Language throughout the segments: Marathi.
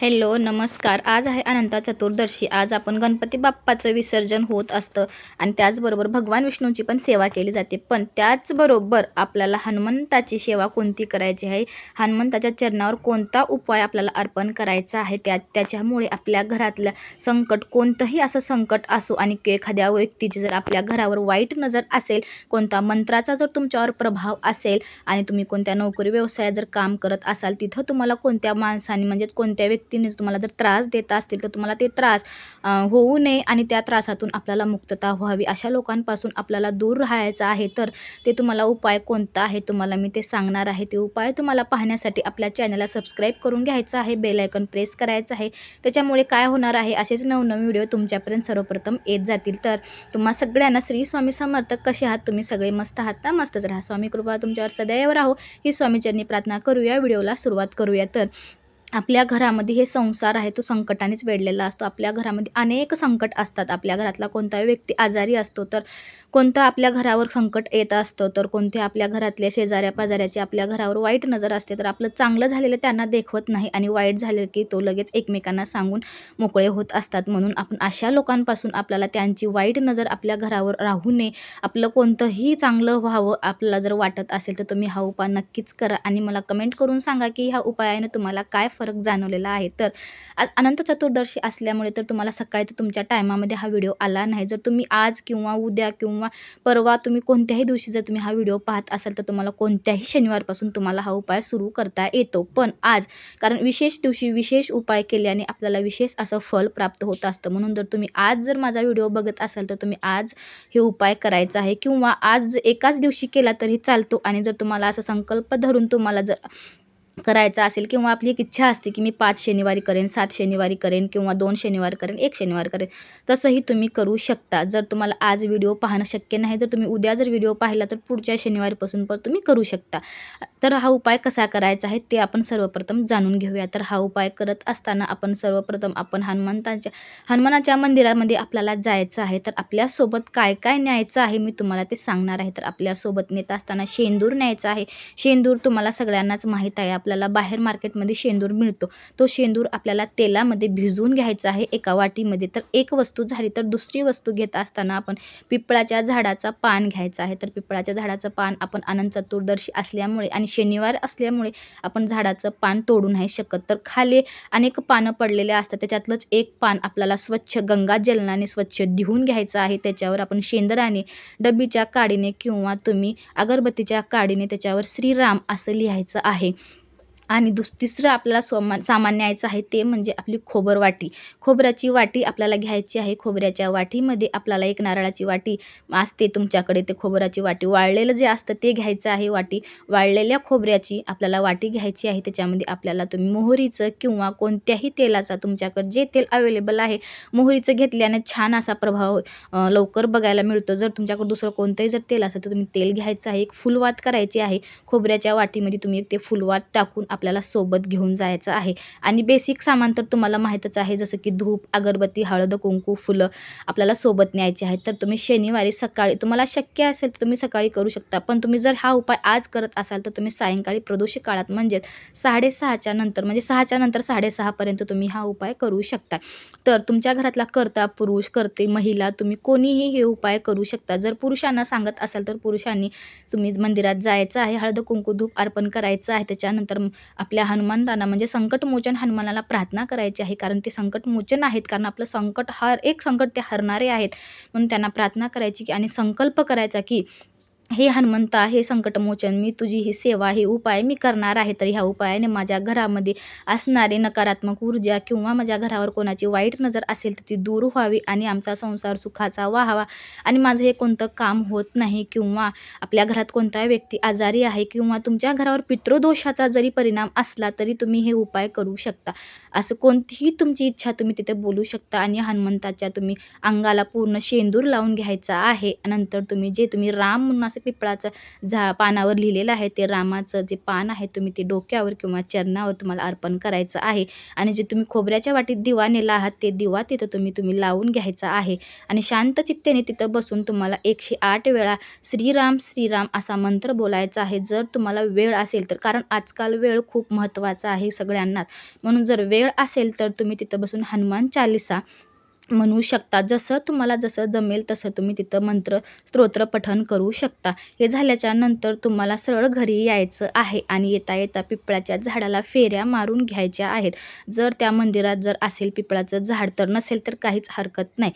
हॅलो नमस्कार. आज आहे अनंत चतुर्दशी. आज आपण गणपती बाप्पाचं विसर्जन होत असतं आणि त्याचबरोबर भगवान विष्णूची पण सेवा केली जाते. पण त्याचबरोबर आपल्याला हनुमंताची सेवा कोणती करायची आहे? हनुमंताच्या चरणावर कोणता उपाय आपल्याला अर्पण करायचा आहे? त्या त्याच्यामुळे आपल्या घरातल्या संकट कोणतंही असं संकट असो आणि एखाद्या व्यक्तीची जर आपल्या घरावर वाईट नजर असेल कोणता मंत्राचा जर तुमच्यावर प्रभाव असेल आणि तुम्ही कोणत्या नोकरी व्यवसायात जर काम करत असाल तिथं तुम्हाला कोणत्या माणसाने म्हणजेच कोणत्या व्यक्ती व्यक्तीने तुम्हाला जर त्रास देत असतील तर तुम्हाला ते त्रास होऊ नये आणि त्या त्रासातून आपल्याला मुक्तता व्हावी. अशा लोकांपासून आपल्याला दूर राहायचं आहे तर ते तुम्हाला उपाय कोणता आहे तुम्हाला मी ते सांगणार आहे. ते उपाय तुम्हाला पाहण्यासाठी आपल्या चॅनलला सबस्क्राईब करून घ्यायचं आहे बेलायकन प्रेस करायचं आहे. त्याच्यामुळे काय होणार आहे असेच नवनवीन व्हिडिओ तुमच्यापर्यंत सर्वप्रथम येत जातील. तर तुम्हा सगळ्यांना श्री स्वामी समर्थ कसे आहात तुम्ही? सगळे मस्त आहात ना मस्तच राहा. स्वामी कृपा तुमच्यावर सदैव राहो. ही स्वामीचरणी प्रार्थना करूया. व्हिडिओला सुरुवात करूया. तर आपल्या घरामध्ये हे संसार आहे तो संकटानेच वेढलेला असतो. आपल्या घरामध्ये अनेक संकट असतात. आपल्या घरातला कोणताही व्यक्ती आजारी असतो तर कोणतं आपल्या घरावर संकट येत असतं तर कोणते आपल्या घरातल्या शेजाऱ्या पाजाऱ्याची आपल्या घरावर वाईट नजर असते तर आपलं चांगलं झालेलं त्यांना देखवत नाही आणि वाईट झालं की तो लगेच एकमेकांना सांगून मोकळे होत असतात. म्हणून आपण अशा लोकांपासून आपल्याला त्यांची वाईट नजर आपल्या घरावर राहू नये. आपलं कोणतंही चांगलं व्हावं आपल्याला जर वाटत असेल तर तुम्ही हा उपाय नक्कीच करा. आणि मला कमेंट करून सांगा की ह्या उपायाने तुम्हाला काय फरक जाणवलेला आहे. तर आज अनंत चतुर्दशी असल्यामुळे तर तुम्हाला सकाळी तर तुमच्या टायमामध्ये हा व्हिडिओ आला नाही. जर तुम्ही आज किंवा उद्या किंवा किंवा परवा तुम्ही कोणत्याही दिवशी जर तुम्ही हा व्हिडिओ पाहत असाल तर तुम्हाला कोणत्याही शनिवारपासून तुम्हाला हा उपाय सुरू करता येतो. पण आज कारण विशेष दिवशी विशेष उपाय केल्याने आपल्याला विशेष असं फल प्राप्त होत असतं. म्हणून जर तुम्ही आज जर माझा व्हिडिओ बघत असाल तर तुम्ही आज हे उपाय करायचा आहे. किंवा आज एकाच दिवशी केला तरी चालतो. आणि जर तुम्हाला असा संकल्प धरून तुम्हाला जर करायचा असेल किंवा आपली एक इच्छा असते की मी पाच शनिवारी करेन सात शनिवारी करेन किंवा दोन शनिवार करेन एक शनिवार करेन तसंही तुम्ही करू शकता. जर तुम्हाला आज व्हिडिओ पाहणं शक्य नाही जर तुम्ही उद्या जर व्हिडिओ पाहिला तर पुढच्या शनिवारीपासून पण तुम्ही करू शकता. तर हा उपाय कसा करायचा आहे ते आपण सर्वप्रथम जाणून घेऊया. तर हा उपाय करत असताना आपण सर्वप्रथम आपण हनुमंतांच्या हनुमानाच्या मंदिरामध्ये आपल्याला जायचं आहे. तर आपल्यासोबत काय काय न्यायचं आहे मी तुम्हाला ते सांगणार आहे. तर आपल्यासोबत नेत असताना शेंदूर न्यायचा आहे. शेंदूर तुम्हाला सगळ्यांनाच माहीत आहे. आपल्याला बाहेर मार्केटमध्ये शेंदूर मिळतो. तो शेंदूर आपल्याला तेलामध्ये भिजवून घ्यायचा आहे एका वाटीमध्ये. तर एक वस्तू झाली तर दुसरी वस्तू घेत असताना आपण पिपळाच्या झाडाचा पान घ्यायचा आहे. तर पिपळाच्या झाडाचं पान आपण अनंत चतुर्दशी असल्यामुळे आणि शनिवार असल्यामुळे आपण झाडाचं पान तोडू नाही शकत. तर खाली अनेक पानं पडलेले असतात. त्याच्यातलंच एक पान आपल्याला स्वच्छ गंगा जलनाने स्वच्छ धुवून घ्यायचं आहे. त्याच्यावर आपण शेंदराने डबीच्या काडीने किंवा तुम्ही अगरबत्तीच्या काडीने त्याच्यावर श्रीराम असं लिहायचं आहे. आणि दुस तिसरं आपल्याला सोमा सामान न्यायचं आहे ते म्हणजे आपली खोबर वाटी. खोबऱ्याची वाटी आपल्याला घ्यायची आहे. खोबऱ्याच्या वाटीमध्ये आपल्याला एक नारळाची वाटी असते तुमच्याकडे. ते खोबऱ्याची वाटी वाळलेलं जे असतं ते घ्यायचं आहे. वाटी वाळलेल्या खोबऱ्याची आपल्याला वाटी घ्यायची आहे. त्याच्यामध्ये आपल्याला तुम्ही मोहरीचं किंवा कोणत्याही तेलाचा तुमच्याकडे जे तेल अवेलेबल आहे मोहरीचं घेतल्याने छान असा प्रभाव लवकर बघायला मिळतो. जर तुमच्याकडे दुसरं कोणतंही जर तेल असेल तर तुम्ही तेल घ्यायचं आहे. एक फुलवात करायची आहे. खोबऱ्याच्या वाटीमध्ये तुम्ही एक ते फुलवात टाकून आपल्याला सोबत घेऊन जायचं आहे. आणि बेसिक सामान तर तुम्हाला माहीतच आहे जसं की धूप अगरबत्ती हळद कुंकू फुलं आपल्याला सोबत न्यायची आहेत. तर तुम्ही शनिवारी सकाळी तुम्हाला शक्य असेल तर तुम्ही सकाळी करू शकता. पण तुम्ही जर हा उपाय आज करत असाल तर तुम्ही सायंकाळी प्रदोष काळात म्हणजेच साडेसहाच्या नंतर म्हणजे सहाच्या नंतर साडेसहापर्यंत तुम्ही हा उपाय करू शकता. तर तुमच्या घरातला करता पुरुष करते महिला तुम्ही कोणीही हे उपाय करू शकता. जर पुरुषांना सांगत असाल तर पुरुषांनी तुम्ही मंदिरात जायचं आहे हळद कुंकू धूप अर्पण करायचं आहे. त्याच्यानंतर आपल्या हनुमानदाना म्हणजे संकटमोचन हनुमानाला प्रार्थना करायची आहे. कारण ते संकटमोचन आहेत. कारण आपलं संकट हर एक संकट ते हरणारे आहेत. म्हणून त्यांना प्रार्थना करायची की आणि संकल्प करायचा की हे हनुमंता हे संकटमोचन मी तुझी ही सेवा हे उपाय मी करणार आहे तर ह्या उपायाने माझ्या घरामध्ये असणारे नकारात्मक ऊर्जा किंवा माझ्या घरावर कोणाची वाईट नजर असेल तर ती दूर व्हावी आणि आमचा संसार सुखाचा व्हावा. आणि माझं हे कोणतं काम होत नाही किंवा आपल्या घरात कोणता व्यक्ती आजारी आहे किंवा तुमच्या घरावर पितृदोषाचा जरी परिणाम असला तरी तुम्ही हे उपाय करू शकता. असं कोणतीही तुमची इच्छा तुम्ही तिथे बोलू शकता आणि हनुमंताच्या तुम्ही अंगाला पूर्ण शेंदूर लावून घ्यायचा आहे. नंतर तुम्ही जे तुम्ही राम म्हणून असं पिपळाचं झा पानावर लिहिलेलं आहे. ते रामाचं जे पान आहे तुम्ही ते डोक्यावर किंवा चरणावर तुम्हाला अर्पण करायचं आहे. आणि जे तुम्ही खोबऱ्याच्या वाटीत दिवा नेला आहात ते दिवा तिथं तुम्ही तुम्ही लावून घ्यायचा आहे. आणि शांत चित्तेने तिथं बसून तुम्हाला एकशे आठ वेळा श्रीराम श्रीराम असा मंत्र बोलायचा आहे. जर तुम्हाला वेळ असेल तर कारण आजकाल वेळ खूप महत्त्वाचा आहे सगळ्यांनाच. म्हणून जर वेळ असेल तर तुम्ही तिथं बसून हनुमान चालिसा म्हणू शकता. जसं तुम्हाला जसं जमेल तसं तुम्ही तिथं मंत्र स्तोत्र पठण करू शकता. हे झाल्याच्यानंतर तुम्हाला सरळ घरी यायचं आहे आणि येता येता पिपळाच्या झाडाला फेऱ्या मारून घ्यायच्या आहेत. जर त्या मंदिरात जर असेल पिपळाचं झाड तर नसेल तर काहीच हरकत नाही.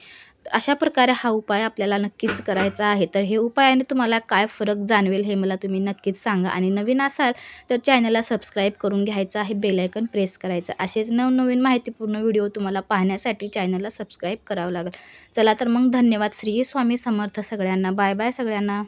अशा प्रकारे हा उपाय आपल्याला नक्कीच करायचा आहे. तर हे उपायाने तुम्हाला काय फरक जाणवेल हे मला तुम्ही नक्कीच सांगा. आणि नवीन असाल तर चॅनलला सबस्क्राईब करून घ्यायचं आहे बेलायकन प्रेस करायचं. असेच नवनवीन माहितीपूर्ण व्हिडिओ तुम्हाला पाहण्यासाठी चॅनलला सबस्क्राईब करावं लागेल. चला तर मग धन्यवाद. श्री स्वामी समर्थ सगळ्यांना. बाय बाय सगळ्यांना.